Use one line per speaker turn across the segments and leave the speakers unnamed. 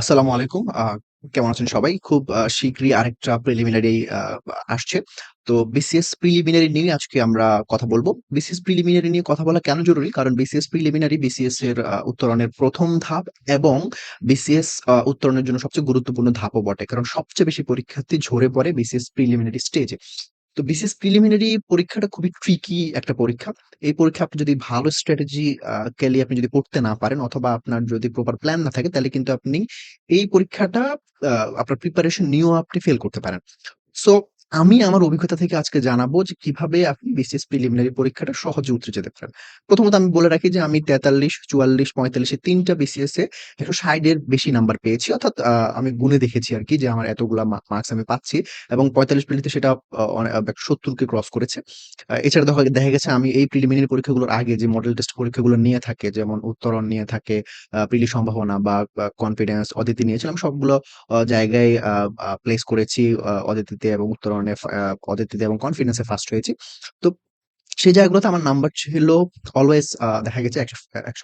আসসালামু আলাইকুম। কেমন আছেন সবাই? খুব শীঘ্রই আরেকটা প্রিলিমিনারি আসছে। তো বিসিএস প্রিলিমিনারি নিয়ে আজকে আমরা কথা বলব। বিসিএস প্রিলিমিনারি নিয়ে কথা বলা কেন জরুরি? কারণ বিসিএস প্রিলিমিনারি বিসিএস এর উত্তরণের প্রথম ধাপ এবং বিসিএস উত্তরণের জন্য সবচেয়ে গুরুত্বপূর্ণ ধাপও বটে। কারণ সবচেয়ে বেশি পরীক্ষার্থী ঝরে পড়ে বিসিএস প্রিলিমিনারি স্টেজে। তো বিশেষ প্রিলিমিনারি পরীক্ষাটা খুবই ট্রিকি একটা পরীক্ষা। এই পরীক্ষা আপনি যদি ভালো স্ট্র্যাটেজি কেলি আপনি যদি পড়তে না পারেন অথবা আপনার যদি প্রপার প্ল্যান না থাকে, তাহলে কিন্তু আপনি এই পরীক্ষাটা আপনার প্রিপারেশন নিয়েও আপনি ফেল করতে পারেন। সো আমি আমার অভিজ্ঞতা থেকে আজকে জানাব যে কীভাবে আপনি বিসিএস প্রিলিমিনারি পরীক্ষাটা সহজে উতরে যেতে পারেন। প্রথমত আমি বলে রাখি যে আমি ৪৩, ৪৪, ৪৫ এ ৩ টা বিসিএস এ ১৬০ এর বেশি নাম্বার পেয়েছি। অর্থাৎ আমি গুনে দেখেছি আরকি যে আমার এতগুলা মার্কস আমি পাচ্ছি এবং ৪৫ প্রিলিতে সেটা অ অনে ৭০ কে ক্রস করেছে। এছাড়া দেখা দেখা গেছে আমি এই প্রিলিমিনারি পরীক্ষাগুলোর আগে যে মডেল টেস্ট পরীক্ষাগুলো নিয়ে থাকে যেমন উত্তরণ নিয়ে থাকে, প্রিলি সম্ভাবনা বা কনফিডেন্স, অদিতি নিয়েছিলাম সবগুলো জায়গায় প্লেস করেছি অদিতিতে এবং উত্তরণে আ অদিতিতে এবং কনফিডেন্স ফার্স্ট হয়েছি। তো সেই জায়গাগুলোতে আমার নাম্বার ছিল অলওয়েজ দেখা গেছে একশ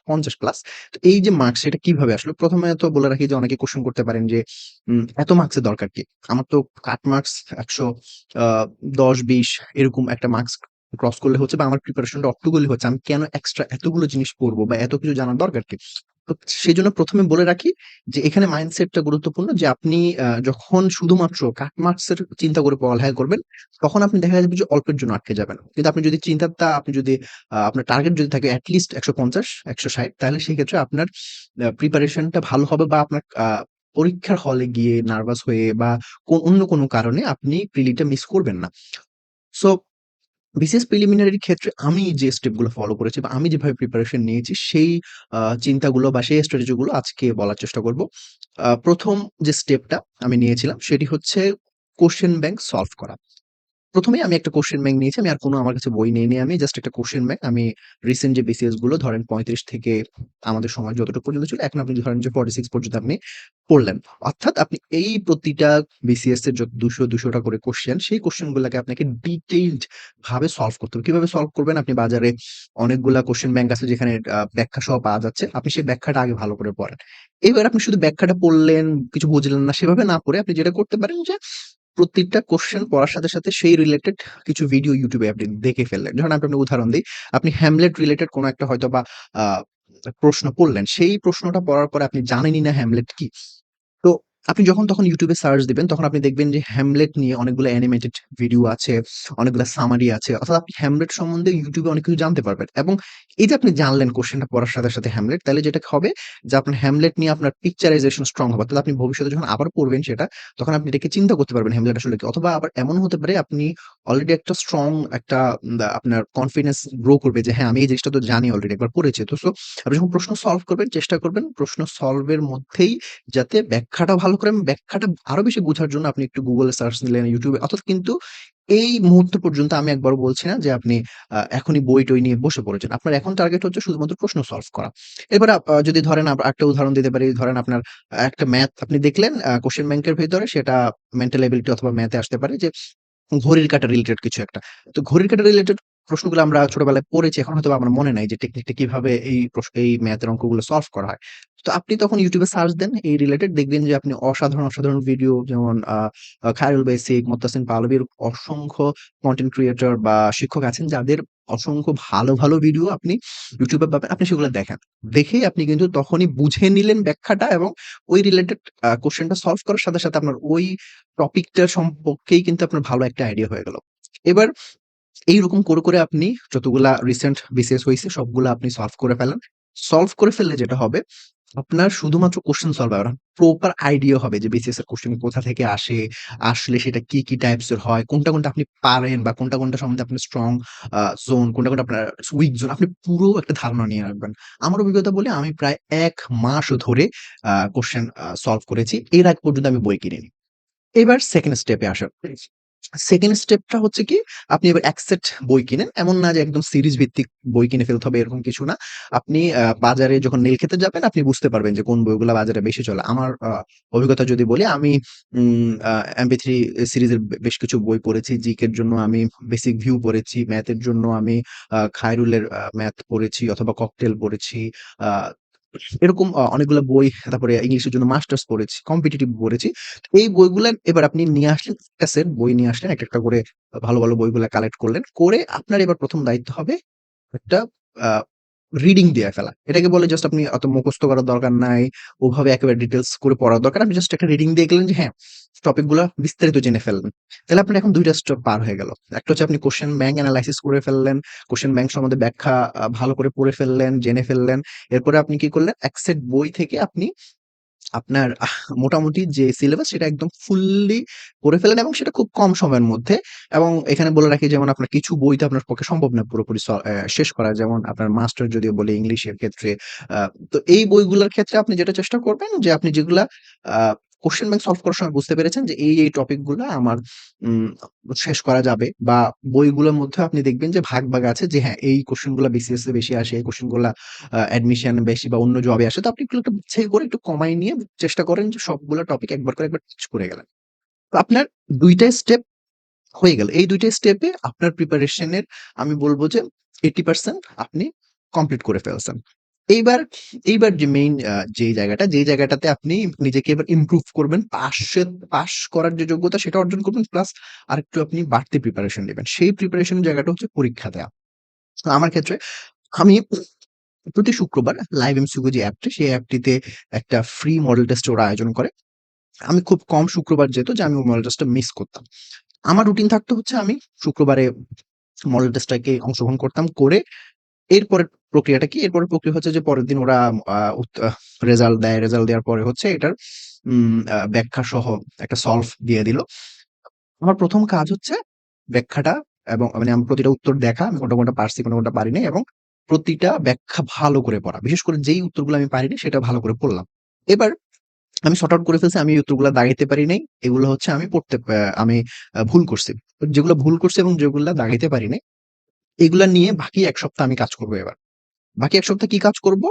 ১৫০ প্লাস। তো এই যে মার্কস সেটা কীভাবে আসলো? প্রথমে তো বলে রাখি যে অনেকে কোয়েশ্চেন করতে পারেন যে এত মার্কসের দরকার কি? আমার তো কাট মার্কস ১০০ আ ১০, ২০ এরকম একটা মার্কস ক্রস করলে হচ্ছে বা আমার প্রিপারেশনটা অট্টগোল হচ্ছে। আমি কেন এক্সট্রা এতগুলো জিনিস পড়ব বা এত কিছু জানার দরকার কি? সেজন্য ১ম এ বলে রাখি যে এখানে মাইন্ডসেটটা গুরুত্বপূর্ণ যে আপনি যখন শুধুমাত্র কাট মার্কস এর চিন্তা করে পড়ালেখা করবেন, তখন আপনি দেখা যাবে যে অল্পের জন্য আটকে যাবেন। কিন্তু আপনি যদি চিন্তাটা আপনি যদি আপনার টার্গেট যদি থাকে এট লিস্ট ১৫০, ১৬০ তাহলে সেক্ষেত্রে আপনার প্রিপারেশনটা ভালো হবে বা আপনার পরীক্ষার হলে গিয়ে নার্ভাস হয়ে বা অন্য কোনো কারণে আপনি প্রিলিটা মিস করবেন না। সো বিসিএস প্রিলিমিনারির ক্ষেত্রে আমি যে স্টেপগুলো ফলো করেছি বা আমি যেভাবে প্রিপারেশন নিয়েছি, সেই চিন্তাগুলো বা সেই স্ট্র্যাটেজিগুলো আজকে বলার চেষ্টা করব। প্রথম ১ম যে স্টেপটা আমি নিয়েছিলাম, সেটি হচ্ছে কোশ্চেন ব্যাংক সলভ করা। ১ম এই আমি একটা কোয়েশ্চেন ব্যাংক নিয়েছি। আমি আর কোনো আমার কাছে বই নেইনি আমি। জাস্ট একটা কোশ্চেন ব্যাংক। আমি রিসেন্ট যে বিসিএসগুলো ধরেন ৩৫ থেকে আমাদের সময় যতটুকু পর্যন্ত ছিল, এখন আপনি ধরেন যে 46 পর্যন্ত আপনি পড়লেন। অর্থাৎ আপনি এই প্রতিটা বিসিএস এর যত ২০০, ২০০ টা করে কোয়েশ্চেন, সেই কোয়েশ্চেন গুলাকে আপনাকে ডিটেইলড ভাবে সলভ করতে হবে। কীভাবে সলভ করবেন? আপনি বাজারে অনেকগুলা কোয়েশ্চেন ব্যাংক আছে যেখানে ব্যাখ্যা সহ পাওয়া যাচ্ছে। আপনি সেই ব্যাখ্যাটা আগে ভালো করে পড়েন। এবার আপনি শুধু ব্যাখ্যাটা পড়লেন, কিছু বুঝলেন না সেভাবে না পড়ে আপনি যেটা করতে পারেন যে প্রত্যেকটা কোশ্চেন পড়ার সাথে, সাথে সেই রিলেটেড কিছু ভিডিও ইউটিউবে আপনি দেখে ফেললেন। যখন আপনি আপনি উদাহরণ দিই আপনি হ্যামলেট রিলেটেড কোনো একটা হয়তো বা প্রশ্ন পড়লেন। সেই প্রশ্নটা পড়ার পরে আপনি জানেনই না হ্যামলেট কি? আপনি যখন তখন ইউটিউবে সার্চ দিবেন তখন আপনি দেখবেন যে হ্যামলেট নিয়ে অনেকগুলো অ্যানিমেটেড ভিডিও আছে, অনেকগুলো সামারি আছে। অর্থাৎ আপনি হ্যামলেট সম্বন্ধে ইউটিউবে অনেক কিছু জানতে পারবেন। এবং এই যে আপনি জানলেন কোয়েশ্চেনটা পড়ার সাথে, সাথে হ্যামলেট তাহলে যেটা হবে যে আপনার হ্যামলেট নিয়ে আপনার পিকচারাইজেশন স্ট্রং হবে। তাহলে আপনি ভবিষ্যতে যখন আবার পড়বেন সেটা তখন আপনি এটাকে চিন্তা করতে পারবেন হ্যামলেট আসলে কি? অথবা আবার এমন হতে পারে আপনি অলরেডি একটা স্ট্রং একটা আপনার কনফিডেন্স গ্রো করবে যে হ্যাঁ, আমি এই জিনিসটা তো জানি অলরেডি একবার পড়েছি। তো সো আপনি যখন প্রশ্ন সলভ করবেন চেষ্টা করবেন প্রশ্ন সলভের মধ্যেই যাতে ব্যাখ্যাটা ভালো করেন, ব্যাখ্যাটা আরও বেশি বোঝার জন্য আপনি একটু এ সার্চ YouTube এ অর্থাৎ কিন্তু এই মুহূর্ত পর্যন্ত আমি একবারও বলছি না যে আপনি এখনই বই-টই নিয়ে বসে পড়েছেন। আপনার এখন টার্গেট হচ্ছে শুধুমাত্র প্রশ্ন সলভ করা। এবার যদি ধরেন একটা উদাহরণ দিতে পারি, ধরেন আপনার একটা ম্যাথ আপনি দেখলেন কোশ্চেন ব্যাংকের ভেতরে সেটা মেন্টাল এবিলিটি অথবা ম্যাথে আসতে পারে যে ঘড়ির কাটা রিলেটেড কিছু একটা। তো ঘড়ির কাটা রিলেটেড প্রশ্নগুলো আমরা ছোটবেলায় পড়েছি। এখন হয়তো আমার মনে নাই যে টেকনিকটা কীভাবে এই এই ম্যাথের অঙ্কগুলো সলভ করা হয়। তো আপনি তখন ইউটিউবে সার্চ দেন এই রিলেটেড দেখবেন যে আপনি অসাধারণ, অসাধারণ ভিডিও যেমন খায়রুল বেসিক, মুত্তাসিম পাহলভীর অসংখ্য কন্টেন্ট ক্রিয়েটর বা শিক্ষক আছেন যাদের অসংখ্য ভালো, ভালো ভিডিও আপনি ইউটিউবে পাবেন। আপনি সেগুলো দেখেন। দেখেই আপনি কিন্তু তখনই বুঝে নিলেন ব্যাখ্যাটা এবং ওই রিলেটেড আ কোয়েশ্চেনটা সলভ করার সাথে, সাথে আপনার ওই টপিকটা সম্পর্কেই কিন্তু আপনার ভালো একটা আইডিয়া হয়ে গেল। এবার এইরকম করে, করে আপনি যতগুলা রিসেন্ট বিসিএস হয়েছে সবগুলা আপনি সলভ করে ফেলেন। সলভ করে ফেললে যেটা হবে, আপনার শুধুমাত্র কোশ্চেন সলভ হবে। প্রপার আইডিয়া হবে যে বিসিএস এর কোশ্চেন কোথা থেকে আসে, আসলে সেটা কি, কি টাইপস এর হয়, কোনটা, কোনটা আপনি পারেন বা কোনটা, কোনটা সম্বন্ধে আপনার স্ট্রং জোন, কোনটা, কোনটা আপনার উইক জোন আপনি পুরো একটা ধারণা নিয়ে রাখবেন। আমার অভিজ্ঞতা বলে আমি প্রায় এক মাস ধরে আ সলভ করেছি। এর আগ পর্যন্ত আমি বই কিনিনি। এবার সেকেন্ড স্টেপে আসেন। 2nd স্টেপটা হচ্ছে কি, আপনি এবার ১ সেট বই কিনেন। এমন না যে একদম সিরিজ ভিত্তিক বই কিনে ফেলতে হবে, এরকম কিছু না। আপনি বাজারে যখন নেল খেতে যাবেন, আপনি বুঝতে পারবেন যে কোন বইগুলো বাজারে বেশি চলে। আমার অভিজ্ঞতা যদি বলি, আমি আ MP3 সিরিজের বেশ কিছু বই পড়েছি। জিকের জন্য আমি বেসিক ভিউ পড়েছি। ম্যাথের জন্য আমি খায়রুলের ম্যাথ পড়েছি অথবা ককটেল পড়েছি। এরকম অনেকগুলো বই তারপরে ইংলিশের জন্য মাস্টার্স পড়েছি, কম্পিটিটিভ পড়েছি। এই বইগুলো এবার আপনি নিয়ে আসলেন একটা বই নিয়ে আসলেন। এক একটা করে ভালো, ভালো বইগুলো কালেক্ট করলেন। করে আপনার এবার প্রথম দায়িত্ব হবে একটা রিডিং দিয়ে ফেলা। এটাকে বলে জাস্ট আপনি অত মুখস্থ করার দরকার নাই। ওভাবে একেবারে ডিটেলস করে পড়ার দরকার। আপনি জাস্ট একটা রিডিং দিয়ে গেলেন যে হ্যাঁ, টপিকগুলা বিস্তারিত জেনে ফেললেন। তাহলে আপনার এখন ২ টা স্টেপ পার হয়ে গেল। একটা হচ্ছে আপনি কোশ্চেন ব্যাংক অ্যানালাইসিস করে ফেললেন। কোশ্চেন ব্যাংক সম্বন্ধে ব্যাখ্যা ভালো করে পড়ে ফেললেন, জেনে ফেললেন। এরপরে আপনি কি করলেন? এক সেট বই থেকে আপনি আপনার মোটামুটি যে সিলেবাস সেটা একদম ফুললি করে ফেলেন এবং সেটা খুব কম সময়ের মধ্যে এবং এখানে বলে রাখি যেমন আপনার কিছু বইতে আপনার পক্ষে সম্ভব না পুরোপুরি শেষ করা। যেমন আপনার মাস্টার যদিও বলে ইংলিশের ক্ষেত্রে। তো এই বইগুলোর ক্ষেত্রে আপনি যেটা চেষ্টা করবেন যে আপনি যেগুলা আ কোয়েশ্চেন ব্যাংক সলভ করার সময় বুঝতে পেরেছেন যে এই, এই টপিকগুলা আমার শেষ করা যাবে বা বইগুলোর মধ্যে আপনি দেখবেন যে ভাগ, ভাগ আছে যে হ্যাঁ, এই কোয়েশ্চেনগুলা বিসিএস এ বেশি আসে, এই কোয়েশ্চেনগুলা আ অ্যাডমিশন বেশি বা অন্য জবে আসে। তো আপনি একটু বাছাই করে একটু কমাই নিয়ে চেষ্টা করেন যে সবগুলা টপিক একবার করে একবার টাচ করে গেলেন। তো আপনার ২ টা স্টেপ হয়ে গেল। এই ২ টা স্টেপে আপনার প্রিপারেশন এর আমি বলব যে 80% আপনি কমপ্লিট করে ফেলছেন। এইবার, এইবার যে মেইন আ যেই জায়গাটা, যেই জায়গাটাতে আপনি নিজেকে এবার ইমপ্রুভ করবেন। পাসের পাস করার যে যোগ্যতা সেটা অর্জন করবেন প্লাস আরেকটু আপনি বাড়তি প্রিপারেশন নিবেন। সেই প্রিপারেশন এর জায়গাটা হচ্ছে পরীক্ষা দেওয়া। তো আমার ক্ষেত্রে আমি প্রতি শুক্রবার লাইভ এমসিকিউ যে অ্যাপটি সেই অ্যাপটিতে একটা ফ্রি মডেল টেস্ট ওরা আয়োজন করে। আমি খুব কম শুক্রবার যেত যে আমি ওই মডেল টেস্টটা মিস করতাম। আমার রুটিন থাকতো হচ্ছে আমি শুক্রবারে মডেল টেস্টটাকে অংশগ্রহণ করতাম। করে এরপরের প্রক্রিয়াটা কি? এরপরে প্রক্রিয়া হচ্ছে যে পরের দিন ওরা রেজাল্ট দেয়। রেজাল্ট দেওয়ার পরে হচ্ছে এটার ব্যাখ্যা সহ একটা সলভ দিয়ে দিল। আমার প্রথম কাজ হচ্ছে ব্যাখ্যাটা এবং মানে আমি প্রতিটা উত্তর দেখা। আমি কোনটা, কোনটা পারছি, কোনটা, কোনটা পারি নাই এবং প্রতিটা ব্যাখ্যা ভালো করে পড়া। বিশেষ করে যেই উত্তরগুলো আমি পারিনি সেটা ভালো করে পড়লাম। এবার আমি সর্ট আউট করে ফেলছি। আমি উত্তরগুলো দাগাইতে পারি নাই। এগুলো হচ্ছে আমি পড়তে আমি ভুল করছি। যেগুলো ভুল করছি এবং যেগুলা দাগাইতে পারি নাই, এগুলা নিয়ে বাকি এক সপ্তাহ আমি কাজ করব এবার। বাকি এক সপ্তাহ কি কাজ করব?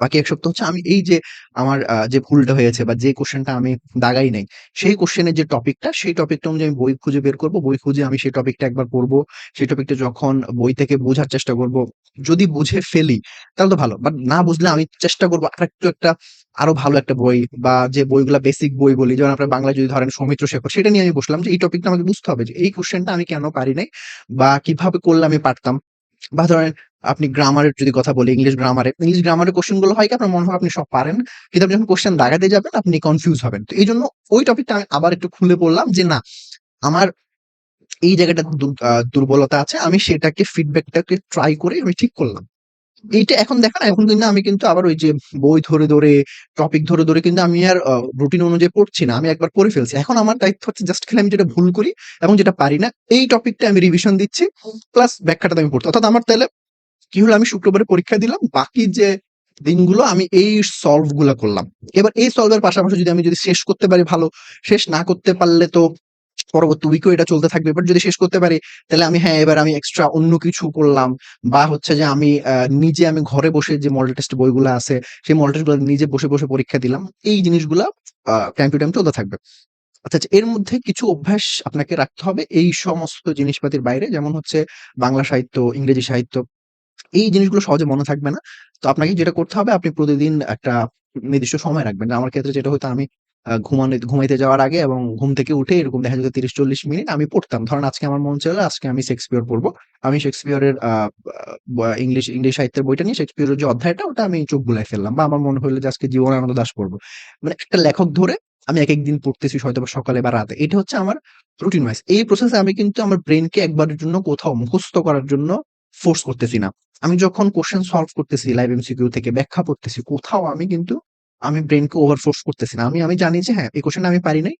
বাকি এক সপ্তাহ হচ্ছে আমি এই যে আমার যে ভুলটা হয়েছে বা যে কোশ্চেনটা আমি দাগাই নাই, সেই কোশ্চেনের যে টপিকটা, সেই টপিকটা অনুযায়ী আমি বই খুঁজে বের করব। বই খুঁজে আমি সেই টপিকটা একবার পড়ব। সেই টপিকটা যখন বই থেকে বোঝার চেষ্টা করব। যদি বুঝে ফেলি তাহলে তো ভালো। বাট না বুঝলে আমি চেষ্টা করব আরেকটু একটা আরও ভালো একটা বই বা যে বইগুলা বেসিক বই বলি যেমন আপনার বাংলায় যদি ধরেন সৌমিত্র শেখর সেটা নিয়ে আমি বসলাম যে এই টপিকটা আমাকে বুঝতে হবে যে এই কোশ্চেনটা আমি কেন পারি নাই বা কীভাবে করলে আমি পারতাম। বা ধরেন আপনি গ্রামারের যদি কথা বলি ইংলিশ গ্রামারে, ইংলিশ গ্রামারের কোয়েশ্চেনগুলো হয় কি আপনার মনে হবে আপনি সব পারেন। কিন্তু আপনি যখন কোয়েশ্চেন দাগাতে যাবেন আপনি কনফিউজ হবেন। তো এই জন্য ওই টপিকটা আমি আবার একটু খুলে পড়লাম যে না, আমার এই জায়গাটা দুর্বলতা আছে। আমি সেটাকে ফিডব্যাকটাকে ট্রাই করে আমি ঠিক করলাম। এইটা এখন দেখেন এখন কিন্তু আমি কিন্তু আবার ওই যে বই ধরে, ধরে টপিক ধরে, ধরে কিন্তু আমি আর রুটিন অনুযায়ী পড়ছি না। আমি একবার পড়ে ফেলছি। এখন আমার দায়িত্ব হচ্ছে জাস্ট খেলে আমি যেটা ভুল করি এবং যেটা পারি না এই টপিকটা আমি রিভিশন দিচ্ছি। প্লাস ব্যাখ্যাটা আমি পড়ছি। অর্থাৎ আমার তাইলে কি হলো আমি শুক্রবারে পরীক্ষা দিলাম। বাকি যে দিনগুলো আমি এই সলভগুলা করলাম। এবার এই সলভ এর পাশাপাশি যদি আমি যদি শেষ করতে পারি ভালো। শেষ না করতে পারলে তো পরবর্তী উইকেও এটা চলতে থাকবে। বাট যদি শেষ করতে পারি তাহলে আমি হ্যাঁ, এবার আমি এক্সট্রা অন্য কিছু করলাম বা হচ্ছে যে আমি নিজে আমি ঘরে বসে যে মডেল টেস্ট বইগুলা আছে সেই মডেল টেস্টগুলা নিজে বসে, বসে পরীক্ষা দিলাম। এই জিনিসগুলা টাইম টু টাইম চলতে থাকবে। আচ্ছা এর মধ্যে কিছু অভ্যাস আপনাকে রাখতে হবে এই সমস্ত জিনিসপাতির বাইরে। যেমন হচ্ছে বাংলা সাহিত্য, ইংরেজি সাহিত্য এই জিনিসগুলো সহজে মনে থাকবে না। তো আপনাকে যেটা করতে হবে, আপনি প্রতিদিন একটা নির্দিষ্ট সময় রাখবেন। আমার ক্ষেত্রে যেটা হইতো আমি ঘুমানে, ঘুমাইতে যাওয়ার আগে এবং ঘুম থেকে উঠে এরকম দেখা যেত ৩০-৪০ মিনিট আমি পড়তাম। ধরেন আজকে আমার মন চাইলো, আজকে আমি শেক্সপিয়র পড়ব আমি শেক্সপিয়রের বা ইংলিশ ইংলিশ সাহিত্যের বইটা নিয়ে শেক্সপিয়রের যে অধ্যায়টা, ওটা আমি চোখ বুলায় ফেললাম। বা আমার মনে হলো যে আজকে জীবনানন্দ দাস পড়ব মানে একটা লেখক ধরে আমি এক একদিন পড়তেছি হয়তোবা সকালে বা রাতে। এটা হচ্ছে আমার রুটিন ওয়াইজ। এই প্রসেস আমি কিন্তু আমার ব্রেনকে একবারের জন্য কোথাও মুখস্থ করার জন্য ফোর্স করতেছি না। আমি যখন কোয়েশ্চেন সলভ করতেছি লাইভ এমসিকিউ থেকে ব্যাখ্যা করতেছি কোথাও আমি কিন্তু আমি ব্রেনকে ওভার ফোর্স করতেছি না। আমি আমি জানি যে হ্যাঁ, এই কোয়েশ্চেনটা আমি পারি নাই।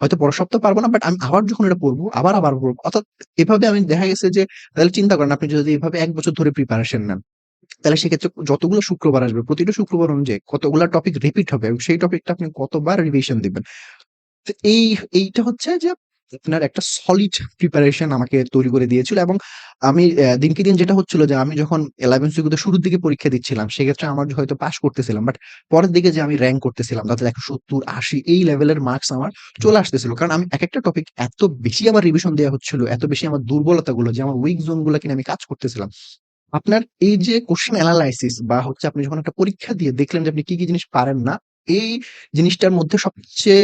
হয়তো পরের সপ্তাহ পারব না। বাট আমি আবার যখন এটা পড়ব আবার, আবার পড়ব অর্থাৎ এভাবে আমি দেখা গেছে যে তাহলে চিন্তা করেন আপনি যদি এভাবে এক বছর ধরে প্রিপারেশন নেন। তাহলে সেক্ষেত্রে যতগুলো শুক্রবার আসবে প্রতিটা শুক্রবার অনুযায়ী কতগুলা টপিক রিপিট হবে এবং সেই টপিকটা আপনি কতবার রিভিশন দিবেন। এই এইটা হচ্ছে যে আপনার একটা সলিড প্রিপারেশন আমাকে তৈরি করে দিয়েছিল এবং আমি দিনকে দিন যেটা হচ্ছিল যে আমি যখন 11 সিকিউতে শুরুর দিকে পরীক্ষা দিচ্ছিলাম সেক্ষেত্রে আমার হয়তো পাস করতেছিলাম। বাট পরের দিকে যে আমি র্যাঙ্ক করতেছিলাম তাতে ১৭০, ৮০ এই লেভেলের মার্কস আমার চলে আসতেছিল। কারণ আমি এক একটা টপিক এত বেশি আমার রিভিশন দেওয়া হচ্ছিল, এত বেশি আমার দুর্বলতাগুলো যে আমার উইক জোনগুলা কিনা আমি কাজ করতেছিলাম। আপনার এই যে কোশ্চেন অ্যানালাইসিস বা হচ্ছে আপনি যখন একটা পরীক্ষা দিয়ে দেখলেন যে আপনি কি, কি জিনিস পারেন না, এই জিনিসটার মধ্যে সবচেয়ে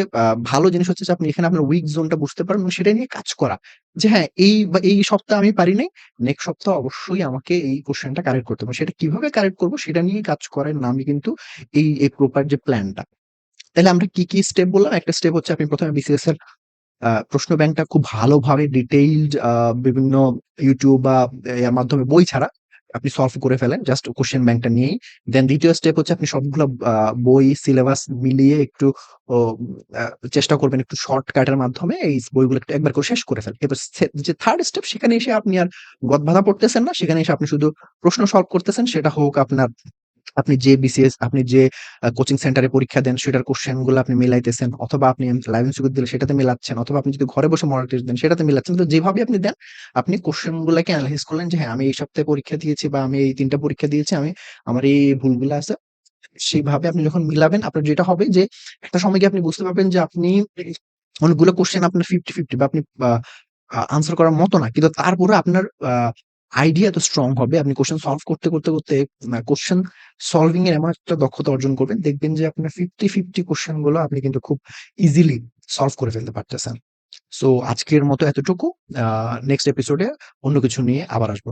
ভালো জিনিস হচ্ছে যে আপনি এখানে আপনার উইক জোনটা বুঝতে পারবেন এবং সেটা নিয়ে কাজ করা। যে হ্যাঁ, এই বা এই সপ্তাহ আমি পারি নাই। নেক্সট সপ্তাহ অবশ্যই আমাকে এই কোয়েশ্চেনটা কারেক্ট করতে হবে। সেটা কীভাবে কারেক্ট করব সেটা নিয়ে কাজ করার নামই কিন্তু এই, এই প্রপার যে প্ল্যানটা। তাইলে আমরা কি, কি স্টেপ বললাম? একটা স্টেপ হচ্ছে আপনি প্রথমে বিসিএস এর প্রশ্ন ব্যাংকটা খুব ভালোভাবে ডিটেইলড বিভিন্ন ইউটিউব বা এর মাধ্যমে বই ছাড়া আপনি সলভ করে ফেলেন। জাস্ট কোশ্চেন ব্যাংকটা নিয়েই। দেন দ্বিতীয় স্টেপ হচ্ছে আপনি সবগুলো বই সিলেবাস মিলিয়ে একটু চেষ্টা করবেন একটু শর্টকাটের মাধ্যমে এই বইগুলো একটু একবার করে শেষ করে ফেলেন। এবার যে থার্ড স্টেপ সেখানে এসে আপনি আর গদবাধা পড়তেছেন না। সেখানে এসে আপনি শুধু প্রশ্ন সলভ করতেছেন। সেটা হোক আপনার আপনি যে বিসিএস আপনি যে কোচিং সেন্টারে পরীক্ষা দেন সেটার কোয়েশ্চেনগুলো আপনি মিলাইতেছেন অথবা আপনি লাইভ এমসিকিউ দিলে সেটাতে মিলাচ্ছেন অথবা আপনি যদি ঘরে বসে মডেল টেস্ট দেন সেটাতে মিলাচ্ছেন। তো যেভাবে আপনি দেন আপনি কোয়েশ্চেন গুলাকে এনালাইজ করলেন যে হ্যাঁ, আমি এই সপ্তাহে পরীক্ষা দিয়েছি বা আমি এই তিনটা পরীক্ষা দিয়েছি। আমি আমার এই, ভুলগুলা আছে। সেভাবে আপনি যখন মিলাবেন আপনার যেটা হবে যে একটা সময় গিয়ে আপনি বুঝতে পারবেন যে আপনি অনেকগুলো কোয়েশ্চেন আপনার 50-50 বা আপনি আনসার করার মতো না। কিন্তু তারপরে আপনার আইডিয়া তো স্ট্রং হবে। আপনি কোয়েশ্চেন সলভ করতে, করতে, করতে কোশ্চেন সলভিং এর এমন একটা দক্ষতা অর্জন করবেন। দেখবেন যে আপনার ফিফটি ফিফটি কোশ্চেনগুলো আপনি কিন্তু খুব ইজিলি সলভ করে ফেলতে পারতেছেন। সো আজকের মতো এতটুকু। নেক্সট এপিসোডে অন্য কিছু নিয়ে আবার আসব।